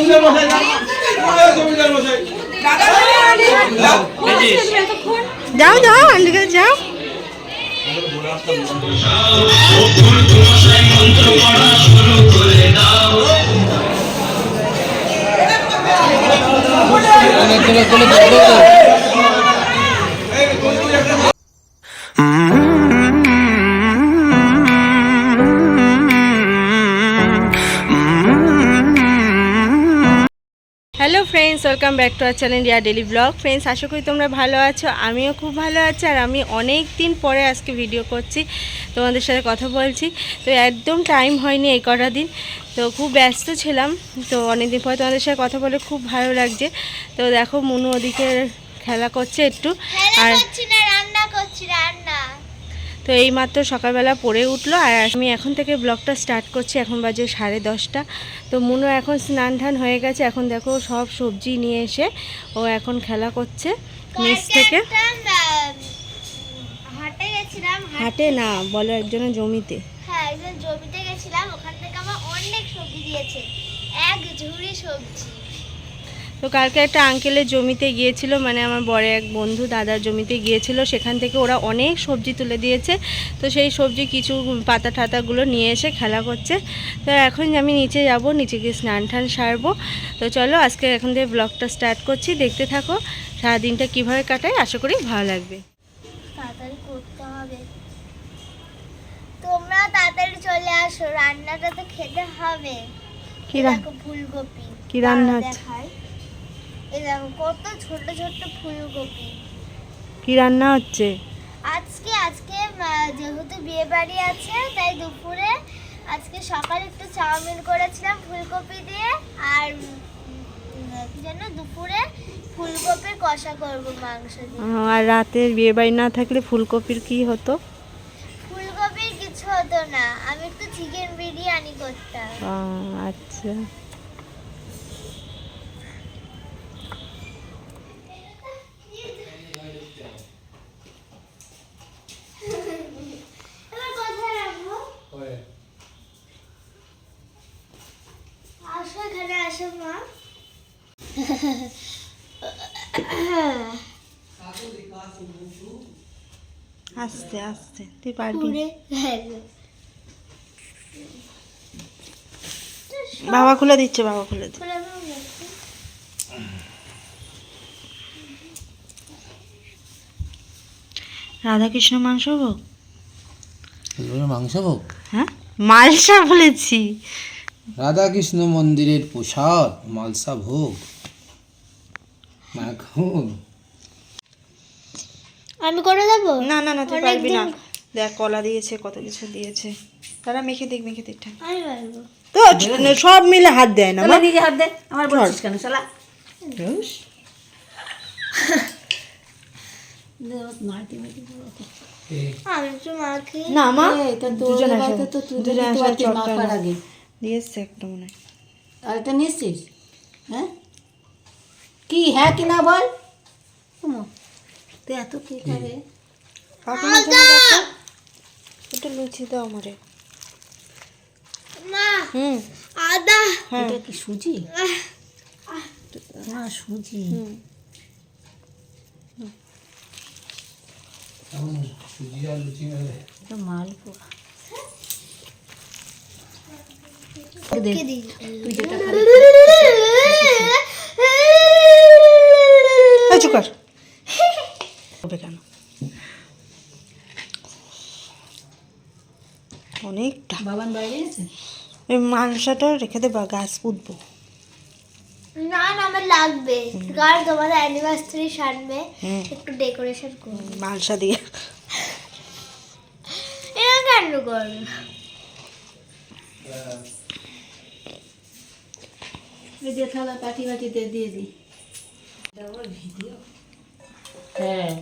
জমিদার মশাই জমিদার মশাই যাও। যাও আন্ডিকা যাও। Hello friends welcome back to our channel yeah daily vlog friends আশা করি তোমরা ভালো আছো আমিও খুব ভালো আছি আর আমি অনেক দিন পরে আজকে ভিডিও করছি তোমাদের সাথে কথা বলছি। তো একদম টাইম হয়নি এই কটা দিন তো খুব ব্যস্ত ছিলাম তো অনেক দিন পরে তোমাদের সাথে কথা বলে খুব ভালো লাগছে। তো দেখো মনু ওদিকে খেলা করছে একটু আর রান্না করছি রান্না তো এই মাত্র সকালবেলা পড়ে উঠল আর আমি এখন থেকে ব্লগটা স্টার্ট করছি। এখন বাজে সাড়ে দশটা। তো মুনো এখন স্নান টান হয়ে গেছে। এখন দেখো সব সবজি নিয়ে এসে ও এখন খেলা করছে কালকে থেকে। হাটে হাটে না বলো একজনের জমিতে। হ্যাঁ একজন জমিতে গেছিলাম। ওখান থেকে আমার অনেক সবজি দিয়েছে। এক ঝুড়ি সবজি। তো কালকে একটা আঙ্কেলের জমিতে গিয়েছিল মানে আমার বড় এক বন্ধু দাদার জমিতে গিয়েছিল সেখান থেকে ওরা অনেক সবজি তুলে দিয়েছে। তো সেই সবজি কিছু পাতা ঠাতাগুলো নিয়ে এসে খেলা করছে। তো এখন আমি নিচে যাব নিচে গিয়ে স্নান টান সারবো। তো চলো আজকে এখন থেকে ব্লগটা স্টার্ট করছি। দেখতে থাকো সারাদিনটা কীভাবে কাটায় আশা করি ভালো লাগবে। তাড়াতাড়ি করতে হবে। তোমরা তাড়াতাড়ি চলে আসো রান্নাটা তো খেতে হবে। কি ফুলকপি। কি রান্না হচ্ছে? এই দেখো কত ছোট ছোট ফুলকপি। কি রান্না হচ্ছে? আজকে আজকে যেহেতু বিয়ে বাড়ি আছে তাই দুপুরে আজকে সকালে একটু চাউমিন করেছিলাম ফুলকপি দিয়ে আর যেন দুপুরে ফুলকপির কষা করব মাংস দিয়ে। আর রাতের বিয়ে বাড়ি না থাকলে ফুলকপির কি হতো? ফুলকপির কিছু হতো না আমি একটু চিকেন বিরিয়ানি করতাম। আচ্ছা। এখানে আসো মা। আস্তে আস্তে তুই পারবি। বাবা খুলে দিচ্ছে বাবা খুলে দিচ্ছে। দাও রাধাকৃষ্ণ মাংস ভোগ মাংস ভোগ হ্যাঁ? মালসা বলেছি। রাধাকৃষ্ণ মন্দিরের প্রসাদ মালসা ভোগ। মাখন। আমি করে দেবো? না না না তুই পারবি না। দেখ কলা দিয়েছে কত কিছু দিয়েছে। তারা মেখে দেখ মেখে দেখ আমি পারব। তো সব মিলে হাত দেয় না নিজে হাত দে। আমার বলছিস কেন? শালা। না মা। তা তোর দুজন আসো। তো তুই দুজন আসো নাও। আগে। এসছে একটা মনে হয়। হ্যাঁ? কি হ্যাঁ কি না বল। তুই এত কি করে। একটু লুচি দাও আমারে। মা! হুম। আদা! এটা কি সুজি? না সুজি। এটা মালপোয়া। দে, তুই যেটা খাবি এই চুপ কর। হবে কেন? অনেকটা। বাবান বাইরে গেছে? মাংসটা রেখে দেবা গাছ পুঁতবো। না না আমার লাগবে। কারণ তোমার অ্যানিভার্সারি সামনে একটু ডেকোরেশন করব। মালসা দিয়ে। এটা কেন করব? এই যে থালা কাঠি বাটিতে দিয়ে দিই। ভিডিও। হ্যাঁ।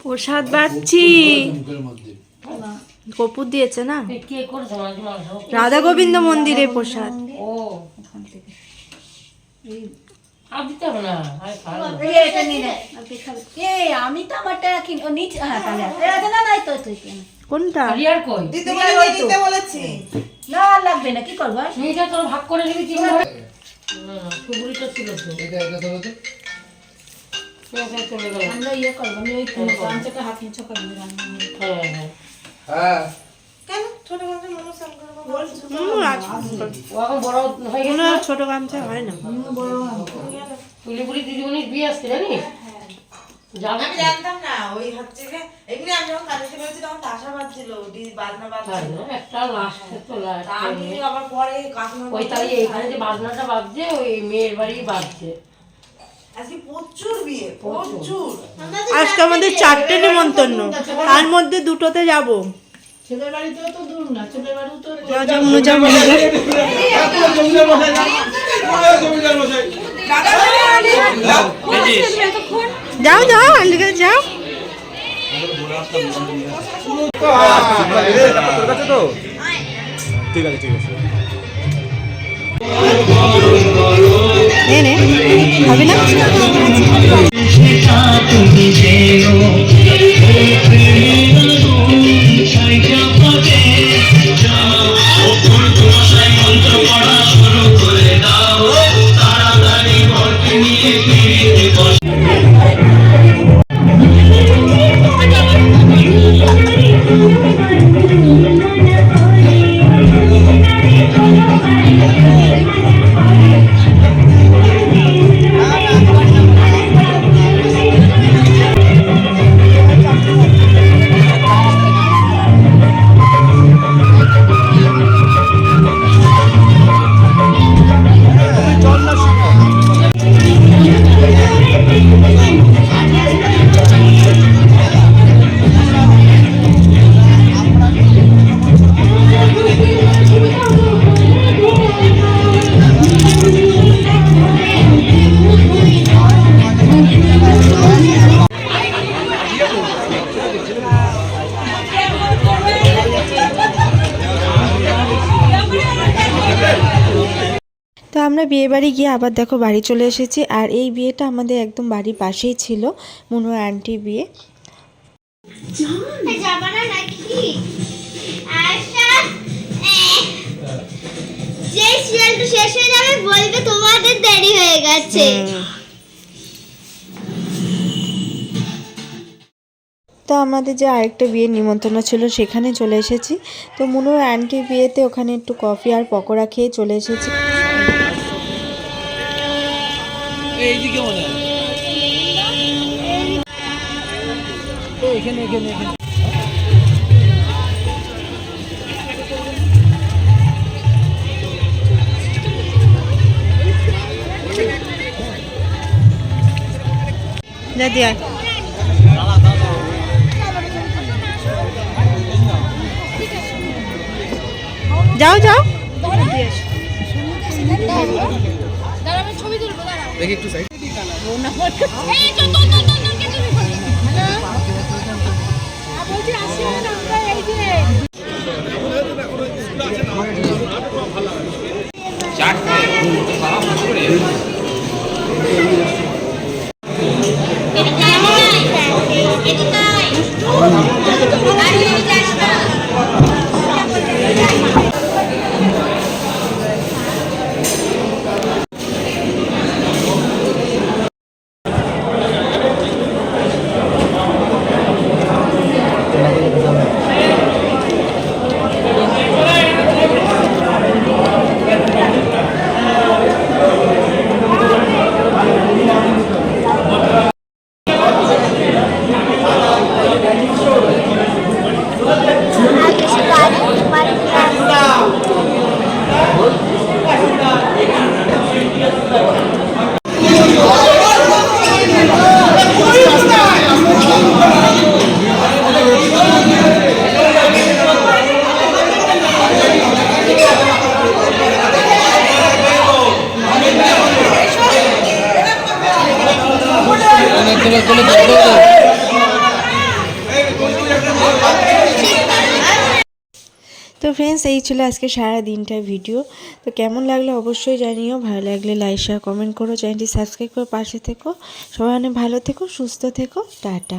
প্রসাদ বাচ্ছি কপুর দিয়েছে না? রাধা গোবিন্দ মন্দিরে প্রসাদ। আমি তো আমারটা নিচে হ্যাঁ তাহলে না নাই তো তুই কেন? কোনটা? রিয়ার কই? দিতে বলেছি দিতে বলেছি। না আর লাগবে না কি করব সেইটা তোর ভাগ করে নিবি কি হবে ছিল তো। এটা এটা তো এটা আমরা ইয়ে করব আমি ওই পাঁচটা হাত মুছো করব হ্যাঁ হ্যাঁ। হ্যাঁ। ছোট গামছা মনে হয়ে না? বিয়ে আসছে জানি যাবে আমি জানতাম না ওই হচ্ছে যে এমনি আমি যখন কাজে তখন তাসা বাজছিল বাজনা বাজছিল একটা। আমি আবার পরে কাকিমা ওই তাই এখানে যে বাজনাটা বাজছে ওই মেয়ের বাড়ি বাজছে আজকে আমাদের চারটে নেমন্তন্ন তার মধ্যে দুটোতে যাব ছেলের বাড়িতেও তো দূর না ছেলের বাড়িও তো যাও যাও আন্দিকে যাও। ঠিক আছে ঠিক আছে নে? নে হবে আমরা বিয়ে বাড়ি গিয়ে আবার দেখো বাড়ি চলে এসেছি। আর এই বিয়েটা আমাদের একদম বাড়ির পাশেই ছিল মনোর আন্টির বিয়ে। শেষ হয়ে যাবে বলবে তোমাদের দেরি হয়ে গেছে। তো আমাদের যে আরেকটা বিয়ের নিমন্ত্রণ ছিল সেখানে চলে এসেছি। তো মনোর আন্টির বিয়েতে ওখানে একটু কফি আর পকোড়া খেয়ে চলে এসেছি। এইদিকে মনে হয়। এখানে এখানে এখানে। দিয়া যাও যাও। দেখি একটু সাইড তো ফ্রেন্ডস এই ছিল আজকে সারা দিনটার ভিডিও তো কেমন লাগল অবশ্যই জানিও। ভালো লাগলে লাইক শেয়ার কমেন্ট করো। চ্যানেলটি সাবস্ক্রাইব করে পাশে থেকো। সবাই অনেক ভালো থেকো, সুস্থ থেকো। টাটা।